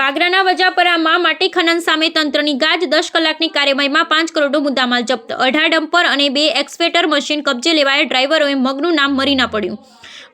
વાગરાના વજાપરામાં માટી ખનન સામે તંત્રની ગાજ દસ કલાકની કાર્યવાહીમાં પાંચ કરોડનો મુદ્દામાલ જપ્ત. અઢાર ડમ્પર અને બે એક્સવેટર મશીન કબજે લેવાયા ડ્રાઈવરોએ મગનું નામ મરીના પડ્યું.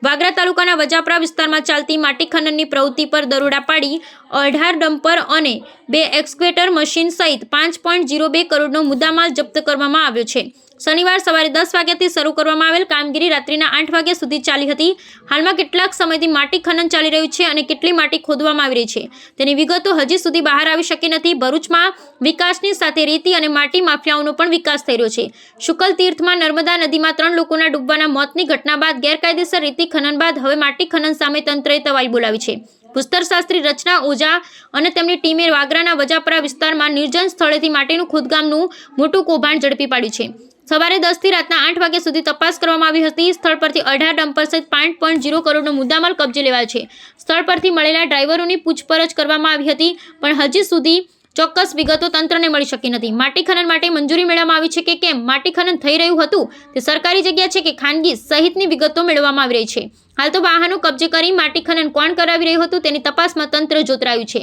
વાગરા તાલુકાના વજાપરા વિસ્તારમાં ચાલતી માટી ખનનની પ્રવૃત્તિ પર દરોડા પાડી અઢાર ડમ્પર અને બે એક્સક્વેટર મશીન સહિત પાંચ પોઈન્ટ જીરો બે કરોડનો મુદ્દામાલ જપ્ત કરવામાં આવ્યો છે. શનિવાર સવારે દસ વાગ્યાથી શરૂ કરવામાં આવેલ કામગીરી રાત્રિના આઠ વાગ્યા સુધી ચાલી હતી. હાલમાં કેટલાક સમયથી માટી ખનન ચાલી રહ્યું છે અને કેટલી માટી ખોદવામાં આવી રહી છે. તેની વિગતો હજી સુધી બહાર આવી શકી નથી. ભરૂચમાં વિકાસની સાથે રેતી અને માટી માફિયાઓનો પણ વિકાસ થઈ રહ્યો છે. શુકલ તીર્થમાં નર્મદા નદીમાં ત્રણ લોકોના ડૂબવાના મોતની ઘટના બાદ ગેરકાયદેસર રેતી ખનન બાદ હવે માટી ખનન સામે તંત્રએ તવાઈ બોલાવી છે. ભૂસ્તરશાસ્ત્રી રચના ઓઝા અને તેમની ટીમે વાગરાના વજાપરા વિસ્તારમાં નિર્જન સ્થળેથી માટીનું ખોદકામનું મોટું કૌભાંડ ઝડપી પાડ્યું છે. સવારે દસથી રાતના આઠ વાગ્યા સુધી તપાસ કરવામાં આવી હતી. સ્થળ પરથી અઢાર ડમ્પર સહિત પાંચ પોઈન્ટ જીરો કરોડનો મુદ્દામાલ કબજે લેવાયો છે. સ્થળ પરથી મળેલા ડ્રાઈવરોની પૂછપરછ કરવામાં આવી હતી, પણ હજી સુધી ચોક્કસ વિગતો તંત્રને મળી શકી નથી. માટી ખનન માટે મંજૂરી મેળવવામાં આવી છે કે કેમ? માટી ખનન થઈ રહ્યું હતું. તે સરકારી જગ્યા છે કે ખાનગી સહિતની વિગતો મેળવવામાં આવી રહી છે. હાલ તો વાહનો કબજે કરી માટી ખનન કોણ કરાવી રહ્યું હતું તેની તપાસમાં તંત્ર જોતરાયું છે.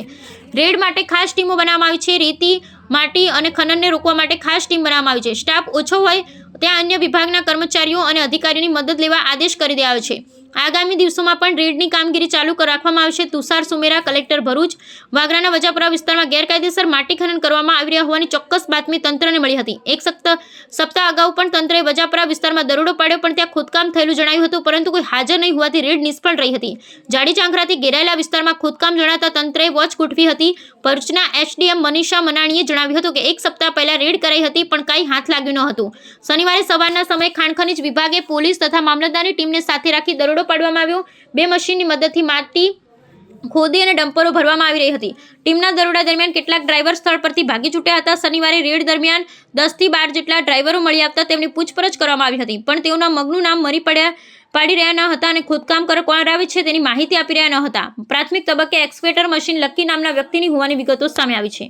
રેડ માટે ખાસ ટીમો બનાવવામાં આવી છે. રેતી, માટી અને ખનનને રોકવા માટે ખાસ ટીમ બનાવવામાં આવી છે. સ્ટાફ ઓછો હોય, ત્યાં અન્ય વિભાગના કર્મચારીઓ અને અધિકારીઓની મદદ લેવા આદેશ કરી દેવાયો છે. આગામી દિવસોમાં પણ રેડની કામગીરી ચાલુ રાખવામાં આવશે. તુષાર, સુમેરા, કલેક્ટર ભરૂચ, વાગરાના વજાપુરા વિસ્તારમાં ગેરકાયદેસર માટી ખનન કરવામાં આવી રહ્યા હોવાની ચોક્કસ બાતમી તંત્રને મળી હતી. એક સપ્તાહ સપ્તાહ અગાઉ પણ તંત્રએ વજાપુરા વિસ્તારમાં દરોડો પાડ્યો પણ ત્યાં ખોદકામ થયેલું જણાવ્યું હતું, પરંતુ કોઈ હાજર નહીં હોવાથી રેડ નિષ્ફળ રહી હતી. જાડી ચાંખરાથી ઘેરાયેલા વિસ્તારમાં ખોદકામ જણાતા તંત્રએ વોચ ગોઠવી હતી. ભરૂચના એસડીએમ મનીષા મનાણીએ જણાવ્યું હતું કે એક સપ્તાહ પહેલા રેડ કરાઈ હતી, પણ કંઈ હાથ લાગ્યું ન હતું શનિવારે સવારના સમયે ખાણ ખનીજ વિભાગે પોલીસ તથા મામલતદારની ટીમને સાથે રાખી દરોડો પાડવામાં આવ્યો. બે મશીનની મદદથી માટી ખોદી અને ડમ્પરો ભરવામાં આવી રહી હતી. ટીમના દરોડા દરમિયાન કેટલાક ડ્રાઈવર સ્થળ પરથી ભાગી છૂટ્યા હતા. શનિવારે રેડ દરમિયાન દસથી બાર જેટલા ડ્રાઈવરો મળી આવતા તેમની પૂછપરછ કરવામાં આવી હતી. પણ તેઓના મગનું નામ મરી પડ્યા, પાડી રહ્યા ન હતા અને ખોદકામ આવે છે તેની માહિતી આપી રહ્યા ન હતા. પ્રાથમિક તબક્કે એક્સવેટર મશીન લક્કી નામના વ્યક્તિની હોવાની વિગતો સામે આવી છે.